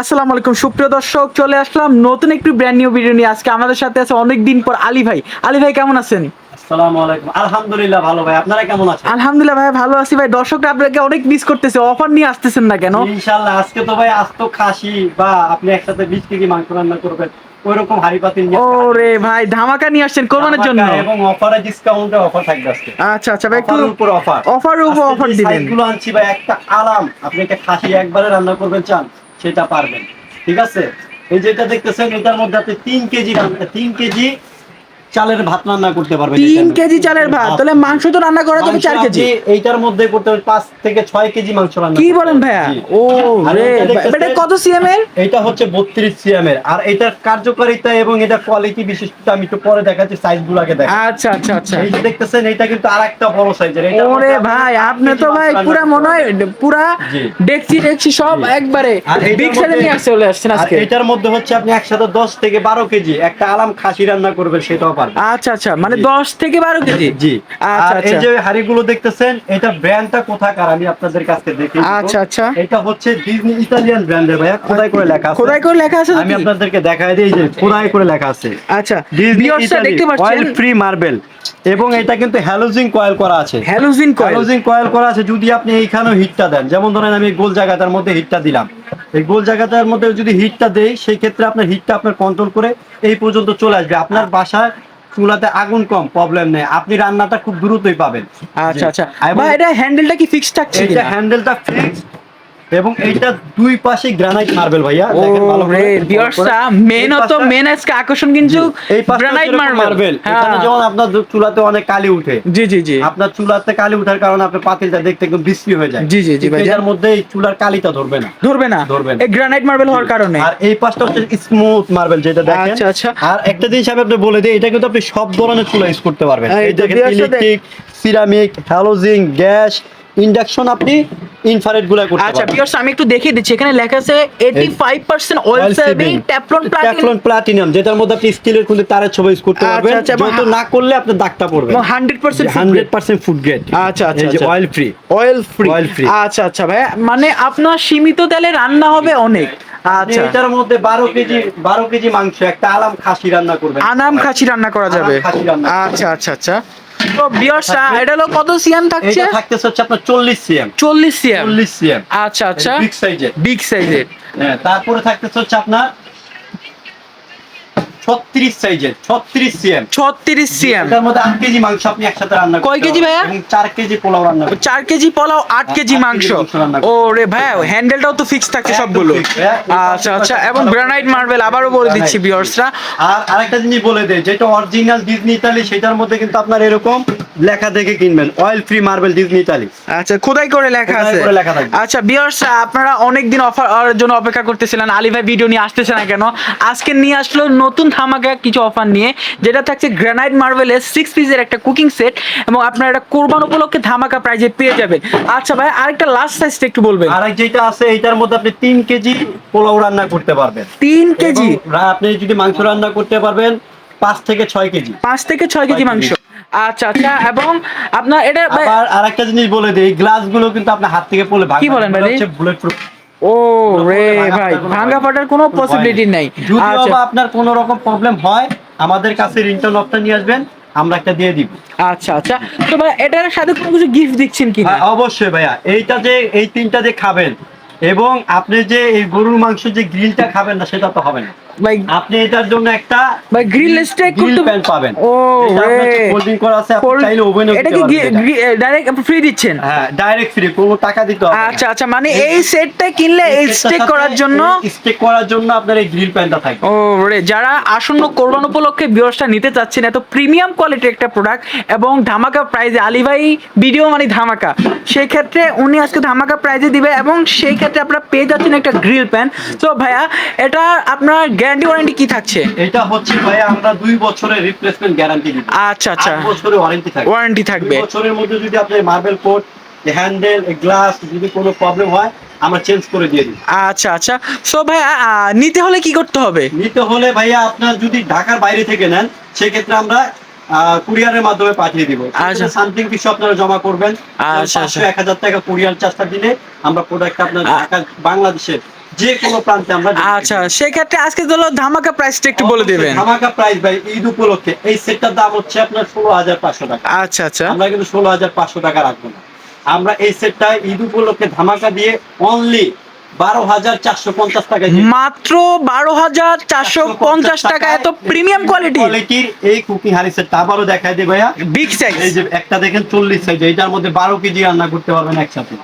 আসসালামু আলাইকুম সুপ্রিয় দর্শক চলে আসলাম নতুন একটি ব্র্যান্ড নিউ ভিডিও নিয়ে। আজকে আমাদের সাথে আছে অনেক দিন পর আলী ভাই। আলী ভাই কেমন আছেন? আসসালামু আলাইকুম। আলহামদুলিল্লাহ ভালো ভাই। আপনারা কেমন আছেন? আলহামদুলিল্লাহ ভাই ভালো আছি ভাই। দর্শকরা আপনাকে অনেক মিস করতেছে অফার নিয়ে আসতেছেন না কেন? ইনশাআল্লাহ আজকে তো ভাই আস্ত খাসি বা আপনি একসাথে 20 কেজি মাংস রান্না করবেন ওইরকম হাড়ি পাতিল নিয়ে ওরে ভাই ধামাকা নিয়ে আসছেন কোরবানের জন্য? এবং অফারে ডিসকাউন্টে অফার থাকবে আজকে। আচ্ছা আচ্ছা ভাই একটু উপর অফার অফারের উপর অফার দিবেন। আনছি ভাই একটা আরাম। আপনি একটা খাসি একবারে রান্না করবেন চান? সেটা পারবেন। ঠিক আছে? এই যেটা দেখতেছেন, এটার মধ্যে আপনি তিন কেজি তিন 3 কেজি চালের ভাত রান্না করতে পারবেন তিন কেজি চালের ভাত তাহলে মাংস তো রান্না করা যাবে চার কেজি। এইটার মধ্যে করতে পারবেন 5 থেকে 6 কেজি মাংস রান্না কি বলেন ভাইয়া? ও রে এটা কত সিএম এর এটা হচ্ছে বত্রিশ সিএম এর আর এটার কার্যকারিতা এবং এটা কোয়ালিটি বিশিষ্ট আমি একটু পরে দেখাচ্ছি সাইজ গুলাকে দেখা আচ্ছা আচ্ছা আচ্ছা। এই যে দেখতেছেন এটা কিন্তু আরেকটা বড় সাইজের ওরে ভাই আপনি তো ভাই পুরা মনে হয় পুরা। ডেকচি ডেকচি সব একবারে বিগ সাইজে নিয়ে আসতে চলে আসছেন আজকে। এটার মধ্যে হচ্ছে আপনি একসাথে দশ থেকে বারো কেজি একটা আলাম খাসি রান্না করবেন সেটাও আচ্ছা আচ্ছা মানে জি। দশ থেকে বারো কেজি? জি আচ্ছা এই আচ্ছা। যে হাড়িগুলো দেখতেছেন এটা ব্র্যান্ডটা কোথাকার? আমি আপনাদের কাছে দেখি আচ্ছা, আচ্ছা। এটা হচ্ছে ডিজনি ইতালিয়ান ব্র্যান্ডের ভাইয়া। খোদাই করে লেখা আছে। খোদাই করে লেখা আছে আমি আপনাদেরকে দেখাই দিই এই যে খোদাই করে লেখা আছে। আচ্ছা। ডিজনি ভিউয়ার্সরা দেখতে পাচ্ছেন? অয়েল ফ্রি মার্বেল এবং এটা কিন্তু হ্যালোজিং কয়েল করা আছে। হ্যালোজিন কয়েল হ্যালোজিং কয়েল করা আছে যদি আপনি এইখানেও হিটটা দেন। যেমন ধরেন আমি গোল জায়গাটার মধ্যে হিটটা দিলাম। এই গোল জায়গাটার মধ্যে যদি হিটটা দেই সেই ক্ষেত্রে আপনার হিটটা আপনার কন্ট্রোল করে এই পর্যন্ত চলে আসবে। আপনার বাসায় চুলাতে আগুন কম প্রবলেম নেই। আপনি রান্নাটা খুব দ্রুতই পাবেন। আচ্ছা আচ্ছা। এটা হ্যান্ডেলটা কি ফিক্স থাকছে এটা হ্যান্ডেলটা ফিক্স এবং এইটা দুই পাশে গ্রানাইট মার্বেল ভাইয়া। দেখেন ভালো করে। ভিউয়ার্সরা মেন অত মেন আজকে আকর্ষণ কিন্তু এই গ্রানাইট মার্বেল মার্বেল এখানে যেমন আপনার চুলাতে অনেক কালি উঠে। জি জি জি। আপনার চুলাতে কালি উঠার কারণে আপনার পাতিলটা দেখতে একদম বিশ্রী হয়ে যায়। জি, জি, জি, ভাইজান। এটার মধ্যে এই চুলার কালিটা ধরবে না। ধরবে না। ধরবে না। এই গ্রানাইট মার্বেল হওয়ার কারণে। আর এই পাশটা হচ্ছে স্মুথ মার্বেল যেটা দেখেন। আচ্ছা, আচ্ছা। আর একটা জিনিস আমি আপনি বলে দিই এটা কিন্তু আপনি সব ধরনের চুলা ইউজ করতে পারবেন। এই এই দেখেন electric ceramic halogen gas induction আপনি ইনফ্রারেডগুলা করতে আচ্ছা ভিউয়ার্স আমি একটু দেখিয়ে দিচ্ছি। এখানে লেখা আছে 85% oil saving Teflon platinum Teflon platinum যেটার মধ্যে আপনি স্টিলের খুলে তারের ছবি ইউজ করতে আচ্ছা, পারবেন আচ্ছা, যত না করলে আপনার দাগটা পড়বে। 100% food hundred grade। Percent food grade আচ্ছা আচ্ছা এই যে। Oil free oil free Oil free। আচ্ছা আচ্ছা ভাই। মানে আপনার সীমিত তেলে রান্না হবে অনেক। আচ্ছা। এটার মধ্যে বারো কেজি বারো কেজি মাংস একটা আলাম খাসি রান্না করবেন। আনাম খাসি রান্না করা যাবে। আচ্ছা আচ্ছা আচ্ছা। তো বিয়ার্স এটা হলো কত সিএম থাকছে? এটা থাকতেছে হচ্ছে আপনার চল্লিশ সিএম। 40 সিএম। চল্লিশ সিএম। আচ্ছা আচ্ছা। বিগ সাইজের বিগ সাইজের হ্যাঁ তারপরে থাকতেছে হচ্ছে আপনার ছত্রিশ সাইজের ছত্রিশ সিএম। 36 সিএম। এটার মধ্যে আট কেজি মাংস আপনি একসাথে রান্না কয় কেজি ভাইয়া? চার কেজি পোলাও রান্না চার কেজি পোলাও আট কেজি মাংস কেজি মাংস। ও রে ভাই হ্যান্ডেলটাও তো ফিক্স থাকছে সবগুলো। হ্যাঁ। আচ্ছা আচ্ছা এবং গ্রানাইট মার্বেল আবারও বলে দিচ্ছি ভিউয়ার্সরা আর আরেকটা জিনিস বলে দেয় যেটা অরিজিনাল ডিজনি ইতালি সেটার মধ্যে কিন্তু আপনার এরকম লেখা দেখে কিনবেন। Oil free marble Disney Italy আচ্ছা খোদাই করে লেখা আছে। আচ্ছা বিয়ার্স আপনারা অনেক দিন অফার জন্য অপেক্ষা করতেছিলেন আলী ভাই ভিডিও নিয়ে আসতেছে না কেন? আজকে নিয়ে আসলো নতুন ধামাকা কিছু অফার নিয়ে যেটা থাকছে গ্রানাইট মার্বেলের সিক্স পিসের একটা কুকিং সেট এবং আপনারা এটা কোরবান উপলক্ষে ধামাকা প্রাইজে পেয়ে যাবেন। আচ্ছা ভাই আরেকটা লাস্ট সাইজটা একটু বলবেন। আর এক যেটা আছে এইটার মধ্যে আপনি তিন কেজি পোলাও রান্না করতে পারবেন। তিন কেজি? আপনি যদি মাংস রান্না করতে পারবেন পাঁচ থেকে ছয় কেজি। পাঁচ থেকে ছয় কেজি মাংস। আচ্ছা আচ্ছা এবং আপনার এটা আবার আরেকটা জিনিস বলে দিই গ্লাসগুলো কিন্তু আপনার হাত থেকে পড়লে কি বলেন ভাই? হচ্ছে বুলেট প্রুফ ও রে ভাই ভাঙ্গা ফাটার কোনো পসিবিলিটি নাই। যদিও আচ্ছা। আপনার কোনো রকম প্রবলেম হয় আমাদের কাছে রিন্টার্ন অপশন নিয়ে আসবেন আমরা একটা দিয়ে দিব। আচ্ছা আচ্ছা। তো ভাই এটার সাথে কোনো কিছু গিফট দিচ্ছেন কি হ্যাঁ, অবশ্যই ভাইয়া। এইটা যে এই তিনটা যে খাবেন এবং আপনি যে এই গরুর মাংস যে গ্রিলটা খাবেন না সেটা তো হবে না। ভাই আপনি এটার জন্য একটা ভাই গ্রিল করতে- প্যান পাবেন। ও রে। কোল্ডিং করা আছে আপনি চাইলে ওভেনে এটা কি ডাইরেক্ট ফ্রি দিচ্ছেন? হ্যাঁ ডাইরেক্ট ফ্রি কোনো টাকা দিতে হবে আচ্ছা আচ্ছা মানে এই সেটটা কিনলে এই স্টেক করার জন্য স্টেক করার জন্য আপনার এই গ্রিল প্যানটা থাকবে। ও রে যারা আসন্ন কোরবান উপলক্ষে বিয়সটা নিতে চাচ্ছেন এত প্রিমিয়াম কোয়ালিটির একটা প্রোডাক্ট এবং ধামাকা প্রাইজে আলী ভাই ভিডিও মানে ধামাকা সেই ক্ষেত্রে উনি আজকে ধামাকা প্রাইজে দিবে এবং সেই ক্ষেত্রে আপনারা পেয়ে যাচ্ছেন একটা গ্রিল প্যান তো ভাইয়া এটা আপনার গ্যারান্টি ওয়ারেন্টি কি থাকছে? এটা হচ্ছে ভাই আমরা দুই বছরের রিপ্লেসমেন্ট গ্যারান্টি দিব। আচ্ছা আচ্ছা। আট বছরের ওয়ারেন্টি থাকবে। ওয়ারেন্টি থাকবে। দুই বছরের মধ্যে যদি আপনার মার্বেল কোট হ্যান্ডেল গ্লাস যদি কোনো প্রবলেম হয় আমরা চেঞ্জ করে দিয়ে দিই আচ্ছা আচ্ছা। সো ভাইয়া নিতে হলে কি করতে হবে? নিতে হলে ভাইয়া আপনার যদি ঢাকার বাইরে থেকে নেন সেক্ষেত্রে আমরা কুরিয়ারের মাধ্যমে পাঠিয়ে দিব। আচ্ছা। সামথিং কিছু আপনারা জমা করবেন। আচ্ছা, আচ্ছা। এক হাজার টাকা কুরিয়ার চার্জটা দিলে আমরা প্রোডাক্ট আপনার ঢাকা বাংলাদেশের যে কোনো প্রান্তে আমরা আচ্ছা সেক্ষেত্রে আজকে হলো ধামাকা প্রাইসটা একটু বলে দেবেন। ধামাকা প্রাইস ভাই ঈদ উপলক্ষে। এই সেটটার দাম হচ্ছে আপনার ষোলো হাজার পাঁচশো টাকা। আচ্ছা আচ্ছা। আমরা কিন্তু ষোলো হাজার পাঁচশো টাকা রাখব না। আমরা এই সেটটা ঈদ উপলক্ষে ধামাকা দিয়ে অনলি বারো হাজার চারশো পঞ্চাশ টাকা মাত্র বারো হাজার চারশো পঞ্চাশ টাকা এত প্রিমিয়াম কোয়ালিটি কোয়ালিটির এই কুকিং হারি সেটটা আবারও দেখাই দিই ভাইয়া। বিগ সাইজ এই যে একটা দেখেন চল্লিশ সাইজ এটার মধ্যে বারো কেজি রান্না করতে পারবেন একসাথে।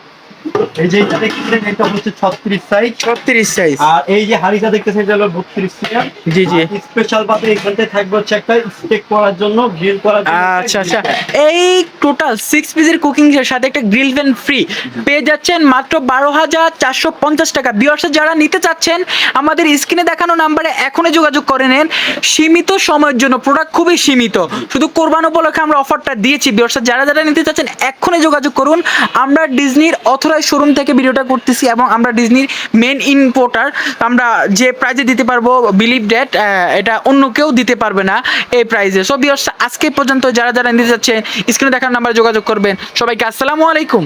এই যে এটা দেখতেছেন এটা হচ্ছে ছত্রিশ সাইজ ছত্রিশ সাইজ আর এই যে হাড়িটা দেখতেছেন এটা হলো বত্রিশ সিয়ার জি জি। স্পেশাল পাতে এখানটায় থাকবে হচ্ছে একটা স্টেক করার জন্য গ্রিল করার জন্য। আচ্ছা আচ্ছা। এই টোটাল সিক্স পিসের কুকিং এর সাথে একটা গ্রিল ফ্রি পেয়ে যাচ্ছেন মাত্র বারো হাজার চারশো পঞ্চাশ টাকা। বিয়ার্স যারা নিতে চাচ্ছেন আমাদের স্ক্রিনে দেখানো নাম্বারে এখনই যোগাযোগ করে নেন। সীমিত সময়ের জন্য প্রোডাক্ট খুবই সীমিত। শুধু কোরবান উপলক্ষে আমরা অফারটা দিয়েছি। বিয়ার্স যারা যারা নিতে চাচ্ছেন এখনই যোগাযোগ করুন। আমরা ডিজনির অথরাইজ শোরুম থেকে ভিডিওটা করতেছি এবং আমরা ডিজনির মেন ইম্পোর্টার আমরা যে প্রাইজে দিতে পারব বিলিভ ডেট এটা অন্য কেউ দিতে পারবে না এই প্রাইজে সো আজকে পর্যন্ত যারা যারা নিতে যাচ্ছে স্ক্রিনে দেখার নাম্বার যোগাযোগ করবেন। সবাইকে আসসালামু আলাইকুম।